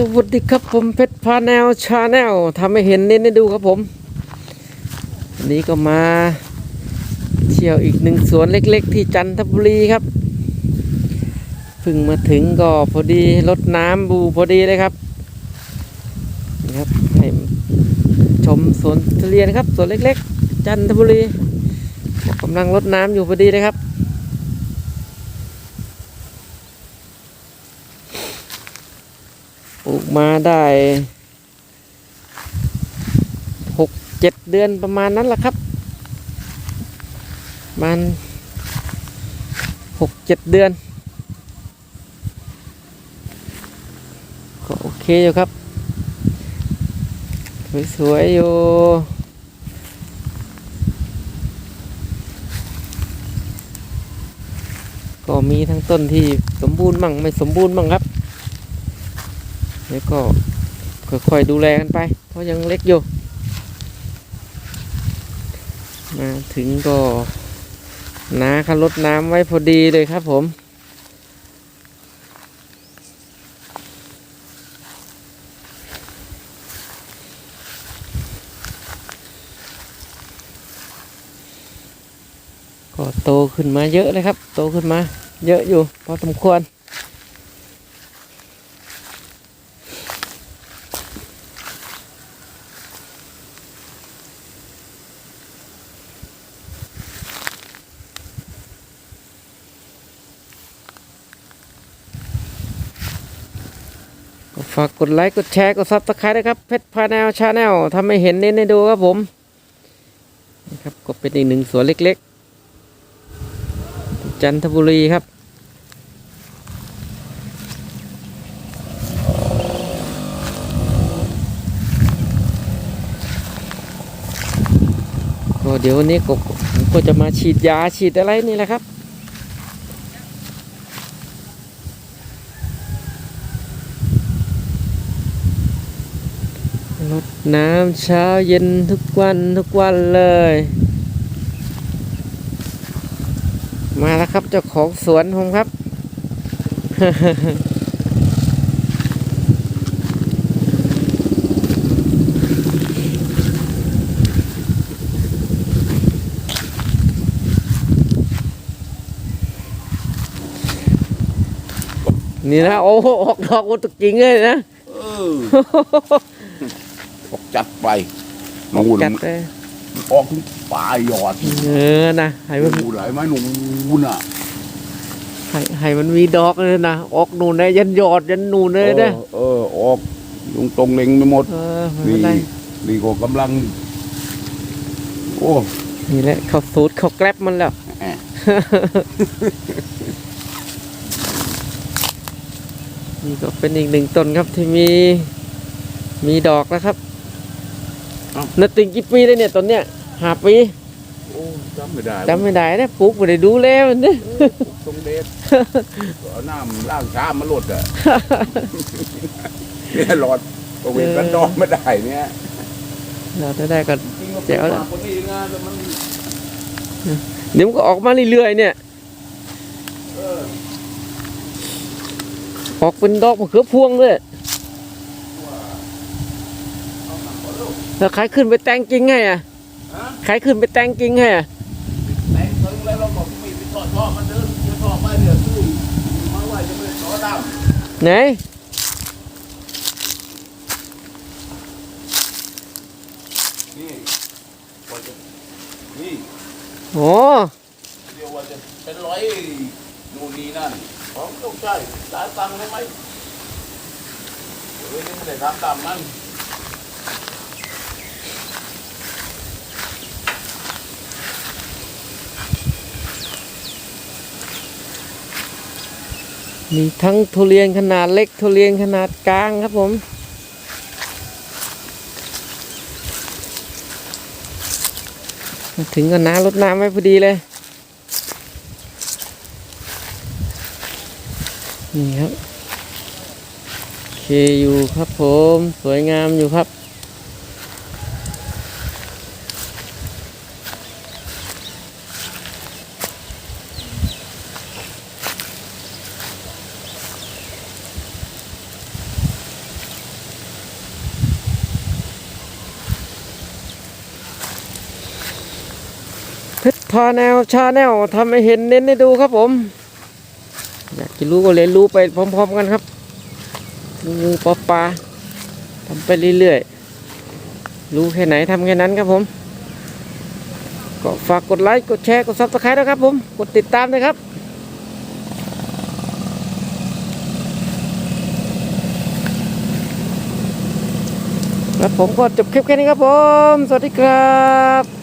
สวัสดีครับผมเพชรพาแนวชาแนลทำให้เห็นเน้นให้ดูครับผมวันนี้ก็มาเที่ยวอีกหนึ่งสวนเล็กๆ ที่จันทบุรีครับเพิ่งมาถึงก็พอดีรดน้ำบูพอดีเลยครับนี่ครับให้ชมสวนทุเรียนครับสวนเล็ก ๆ จันทบุรีกำลังรดน้ำอยู่พอดีเลยครับ ลูกมาได้หกเจ็ดเดือนประมาณนั้นแหละครับ มันหกเจ็ดเดือน ก็โอเคอยู่ครับ สวยๆอยู่ก็มีทั้งต้นที่สมบูรณ์มั่งไม่สมบูรณ์มั่งครับ แล้วก็ค่อยๆดูแลกันไป เพราะยังเล็กอยู่มาถึงก็นาเขารดน้ำไว้พอดีเลยครับผมก็โตขึ้นมาเยอะเลยครับ โตขึ้นมา เยอะอยู่พอสมควรากกดไลค์กดแชร์กดซับสไครต์นะครับเพชรพาแนวชาแนลทำให้เห็นเน้นให้ดูครับผมนะครับก็เป็นอีกหนึ่งสวนเล็กๆ จันทบุรีครับก็เดี๋ยววันนี้ก็ผมก็จะมาฉีดยาฉีดอะไรนี่แหละครับ รดน้ำเช้าเย็นทุกวันทุกวันเลย มาแล้วครับเจ้าของสวนผมครับ นี่นะ โอ้ออกดอกหมดตุกจริงเลยนะ ออออกจัดไปนูนจัดเลยออกถึงปลายยอดเออนะให้มันนูนไหลไหมนูนอะให้ให้มันมีดอกเลยนะออกนูนได้ยันยอดยันนูนเลยนะเออออกตรงตรงๆเล็งไปหมดเออไม่เป็นไรนี่ก็กำลัง โอ้นี่แหละเขาสูตรเขาแกลบมันแล้วแหมนี่ก็เป็นอีกหนึ่งต้นครับที่มี มีดอกแล้วครับ นาติงกี่ปีเลยเนี่ยต้นเนี้ยห้าปีโอ้จำไม่ได้จำไม่ได้นะปลูกไม่ได้ดูแลมันเนี่ยตรงเดช เอาน้ำล้างชามมาลดอะ เนี่ยหลอดก็เว้นกันดองไม่ได้เนี่ยเราจะได้ก็จริงๆเจ๋วแล้วปากคนนี้นะแต่มันเดี๋ยวมันก็ออกมาเรื่อยๆเนี่ย เออออกเป็นดอกมะเขือพวงเลย แล้วใครขึ้นไปแต่งกิ่งให้อะฮะใครขึ้นไปแต่งกิ่งให้อะแต่งถึงแล้วเราบอกมีไปทอดทอดมันเดินจะทอดไปเดี๋ยวซื้มาไว้จะไม่ต่อดำไหนนี่นี่โอ้เดี๋ยวว่าจะเป็นร้อยนู่นนี่นั่นของต้องใช้จ่ายตังค์ได้ไหมเดี๋ยวนี้ไม่ได้ทำตามนั้น มีทั้งทุเรียนขนาดเล็กทุเรียนขนาดกลางครับผมถึงกับน้ารดน้ำไว้พอดีเลย นี่ครับ เคอยู่ครับผม สวยงามอยู่ครับ พาแนวชาแนลทำให้เห็นเน้นให้ดูครับผม อยากจะรู้ก็เรียนรู้ไปพร้อม ๆ กันครับงูปลาปลาทำไปเรื่อยๆ รู้แค่ไหนทำแค่นั้นครับผม ก็ฝากกดไลค์ กดแชร์ กดซับสไครต์ด้วยครับผม กดติดตามด้วยครับแล้วผมก็จบคลิปแค่นี้ครับผม สวัสดีครับ